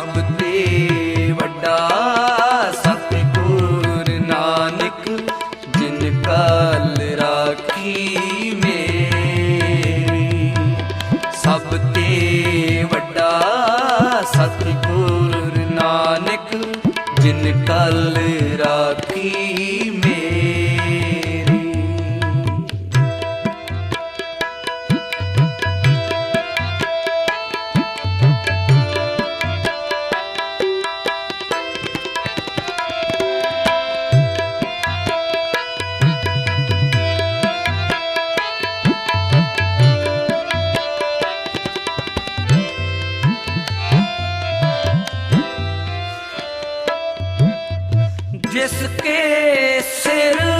ਸਭ ਤੇ ਵੱਡਾ ਸਤਿਗੁਰ ਨਾਨਕ, ਜਿਨ ਕਲ ਰਾਖੀ ਮੇਰੀ। ਸਭ ਤੇ ਵੱਡਾ ਸਤਿਗੁਰ ਨਾਨਕ, ਜਿਨ ਕਲ ਜਿਸ ਕੇ ਸਿਰ